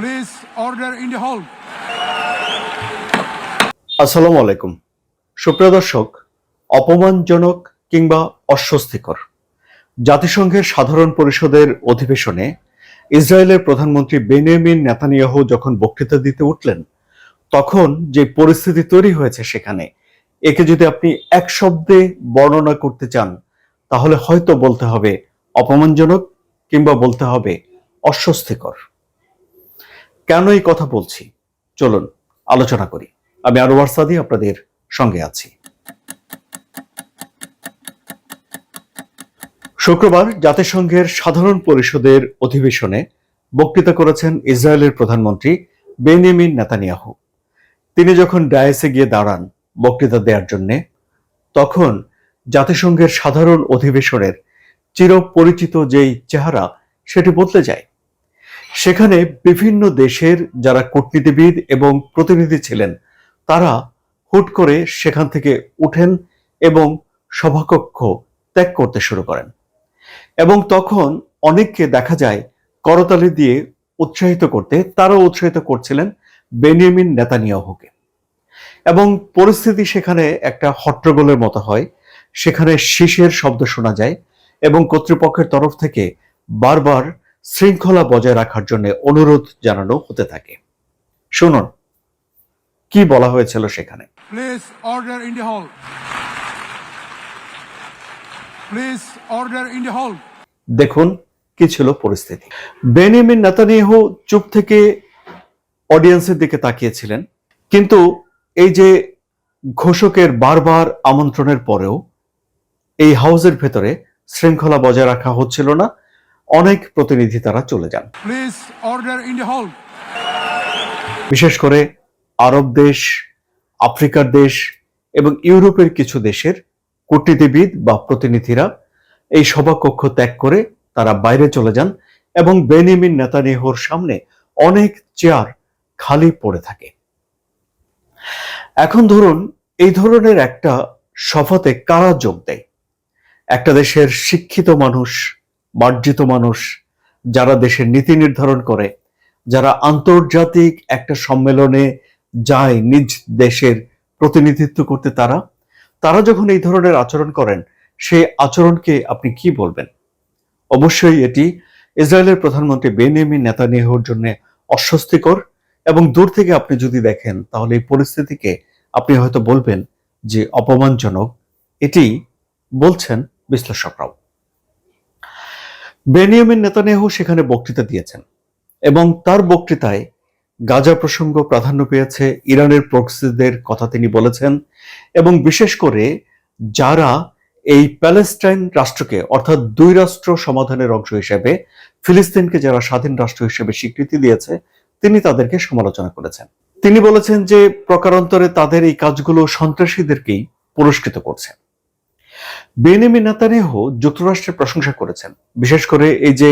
Please order in the hall. আসসালামু আলাইকুম। সুপ্রিয় দর্শক, অপমানজনক কিংবা অস্বস্তিকর। জাতিসংঘের সাধারণ পরিষদের অধিবেশনে ইসরায়েলের প্রধানমন্ত্রী বেনিয়ামিন নেতানিয়াহু যখন বক্তৃতা দিতে উঠলেন, তখন যে পরিস্থিতি তৈরি হয়েছে সেখানে, একে যদি আপনি এক শব্দে বর্ণনা করতে চান, তাহলে হয়তো বলতে হবে অপমানজনক কিংবা বলতে হবে অস্বস্তিকর। কেন এই কথা বলছি? চলুন, আলোচনা করি। আমি আনোয়ার সাদি আপনাদের সঙ্গে আছি। শুক্রবার জাতিসংঘের সাধারণ পরিষদের অধিবেশনে বক্তৃতা করেছেন ইসরায়েলের প্রধানমন্ত্রী বেনিয়ামিন নেতানিয়াহু। তিনি যখন ডায়াসে গিয়ে দাঁড়ান বক্তৃতা দেওয়ার জন্যে, তখন জাতিসংঘের সাধারণ অধিবেশনের চিরপরিচিত যেই চেহারা, সেটি বদলে যায়। সেখানে বিভিন্ন দেশের যারা কূটনীতিবিদ এবং প্রতিনিধি ছিলেন, তারা হুট করে সেখান থেকে উঠেন এবং সভাকক্ষ ত্যাগ করতে শুরু করেন। এবং তখন অনেককে দেখা যায় করতালি দিয়ে উৎসাহিত করতে, তারাও উৎসাহিত করছিলেন বেনিয়ামিন নেতানিয়াহুকে। এবং পরিস্থিতি সেখানে একটা হট্টগোলের মতো হয়। সেখানে শীষের শব্দ শোনা যায় এবং কর্তৃপক্ষের তরফ থেকে বারবার শৃঙ্খলা বজায় রাখার জন্য অনুরোধ জানানো হতে থাকে শুনুন কি বলা হয়েছিল সেখানে Please order in the hall. Please order in the hall. দেখুন কি ছিল পরিস্থিতি বেনিয়ামিন নেতানিয়াহু চুপ থেকে অডিয়েন্সের দিকে তাকিয়েছিলেন কিন্তু এই যে ঘোষকের বারবার আমন্ত্রণের পরেও এই হাউসের ভেতরে শৃঙ্খলা বজায় রাখা হচ্ছিল না অনেক প্রতিনিধি তারা চলে যান. বিশেষ করে আরব দেশ আফ্রিকার দেশ এবং ইউরোপের কিছু দেশের কূটনীতিবিদ বা প্রতিনিধিরা এই সভাকক্ষ ত্যাগ করে তারা বাইরে চলে যান এবং বেনিমিন নেতানিয়াহুর সামনে অনেক চেয়ার খালি পড়ে থাকে। এখন ধরুন এই ধরনের একটা সভাতে কারা যোগ দেয়? একটা দেশের শিক্ষিত মানুষ মার্জিত মানুষ, যারা দেশের নীতি নির্ধারণ করে, যারা আন্তর্জাতিক একটা সম্মেলনে যায় নিজ দেশের প্রতিনিধিত্ব করতে তারা তারা যখন এই ধরনের আচরণ করেন, সেই আচরণকে আপনি কি বলবেন? অবশ্যই এটি ইসরায়েলের প্রধানমন্ত্রী বেনিয়ামিন নেতানিয়াহুর জন্য অস্বস্তিকর এবং দূর থেকে আপনি যদি দেখেন, তাহলে এই পরিস্থিতিকে আপনি হয়তো বলবেন যে অপমানজনক। এটি বলছেন বিশ্লেষকরাও। বেনিয়ামিন নেতানিয়াহু সেখানে বক্তৃতা দিয়েছেন এবং তার বক্তৃতায় গাজা প্রসঙ্গ প্রাধান্য পেয়েছে ইরানের প্রক্সিদের কথা তিনি বলেছেন এবং বিশেষ করে যারা এই প্যালেস্টাইন রাষ্ট্রকে, অর্থাৎ দুই রাষ্ট্র সমাধানের অংশ হিসেবে, ফিলিস্তিনকে যারা স্বাধীন রাষ্ট্র হিসেবে স্বীকৃতি দিয়েছে, তিনি তাদেরকে সমালোচনা করেছেন। তিনি বলেছেন যে প্রকারান্তরে তাদের এই কাজগুলো সন্ত্রাসীদেরকেই পুরস্কৃত করছে। বেনিয়ামিন নেতানিয়াহু যুক্তরাষ্ট্রের প্রশংসা করেছেন। বিশেষ করে এই যে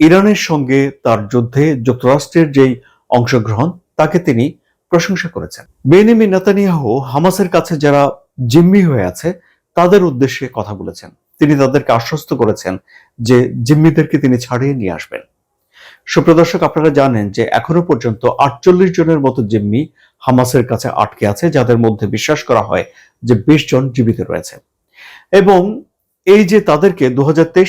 ইরানের সঙ্গে তার যুদ্ধে যুক্তরাষ্ট্রের যেই অংশগ্রহণ, তাকে তিনি প্রশংসা করেছেন। বেনিয়ামিন নেতানিয়াহু হামাসের কাছে যারা জিম্মি হয়ে আছে, তাদের উদ্দেশ্যে কথা বলেছেন। তিনি তাদেরকে আশ্বস্ত করেছেন যে জিম্মিদেরকে তিনি ছাড়িয়ে নিয়ে আসবেন। সুপ্রদর্শক আপনারা জানেন যে এখনও পর্যন্ত আটচল্লিশ জনের মতো জিম্মি হামাসের কাছে আটকে আছে, যাদের মধ্যে বিশ্বাস করা হয় যে বিশ জন জীবিত রয়েছে। এবং এই যে তাদেরকে দু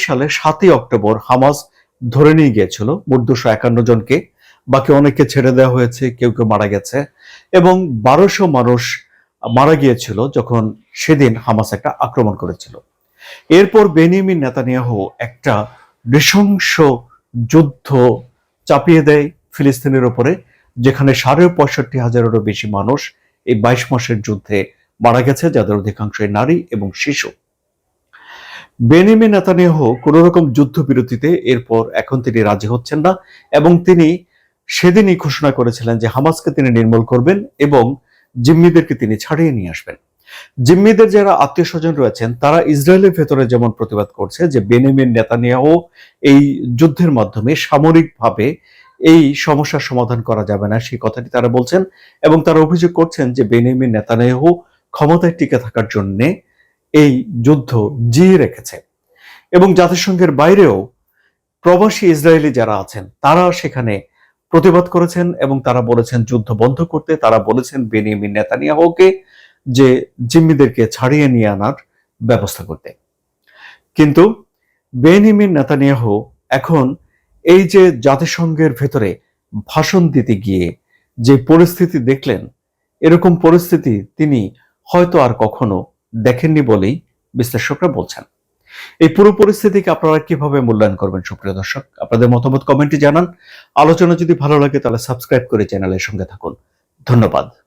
সালে সাতই অক্টোবর হামাস ধরে নিয়ে গিয়েছিল মোট দুশো একান্ন জনকে, বাকি অনেককে ছেড়ে দেওয়া হয়েছে, কেউ কেউ মারা গেছে, এবং বারোশো মানুষ মারা গিয়েছিল যখন সেদিন হামাস একটা আক্রমণ করেছিল। এরপর বেনিয়ামিন নেতানিয়াহু একটা নৃশংস যুদ্ধ চাপিয়ে দেয় ফিলিস্তিনের উপরে যেখানে সাড়ে পঁয়ষট্টি হাজারেরও বেশি মানুষ এই বাইশ মাসের যুদ্ধে মারা গেছে, যাদের অধিকাংশই নারী এবং শিশু। বেনিয়ামিন নেতানিয়াহু কোন রকম যুদ্ধবিরতিতে এরপর এখন তিনি রাজি হচ্ছেন না এবং তিনি সেদিনই ঘোষণা করেছিলেন যে হামাসকে তিনি নির্মূল করবেন এবং জিম্মিদেরকে তিনি ছাড়িয়ে নিয়ে আসবেন। জিম্মিদের যারা আত্মীয় স্বজন রয়েছেন, তারা ইসরায়েলের ভেতরে যেমন প্রতিবাদ করছে যে বেনিয়ামিন নেতানিয়াহু এই যুদ্ধের মাধ্যমে সামরিকভাবে এই সমস্যার সমাধান করা যাবে না, সেই কথাটি তারা বলছেন এবং তারা অভিযোগ করছেন যে বেনিয়ামিন নেতানিয়াহু ক্ষমতায় টিকে থাকার জন্য এই যুদ্ধ জিয়ে রেখেছে। এবং জাতিসংঘের বাইরেও প্রবাসী ইসরায়েলি যারা আছেন, তারা সেখানে প্রতিবাদ করেছেন এবং তারা বলেছেন যুদ্ধ বন্ধ করতে, তারা বলেছেন বেনিয়ামিন নেতানিয়াহুকে যে জিম্মিদেরকে ছাড়িয়ে নিয়ে আনার ব্যবস্থা করতে। কিন্তু বেনিয়ামিন নেতানিয়াহু এখন এই যে জাতিসংঘের ভেতরে ভাষণ দিতে গিয়ে যে পরিস্থিতি দেখলেন, এরকম পরিস্থিতি তিনি হয়তো আর কখনো দেখেননি বলেই বিশ্লেষকরা বলছেন। এই পুরো পরিস্থিতিকে আপনারা কীভাবে মূল্যায়ন করবেন সুপ্রিয় দর্শক? আপনাদের মতামত কমেন্টে জানান। আলোচনা যদি ভালো লাগে তাহলে সাবস্ক্রাইব করে চ্যানেলের সঙ্গে থাকুন। ধন্যবাদ।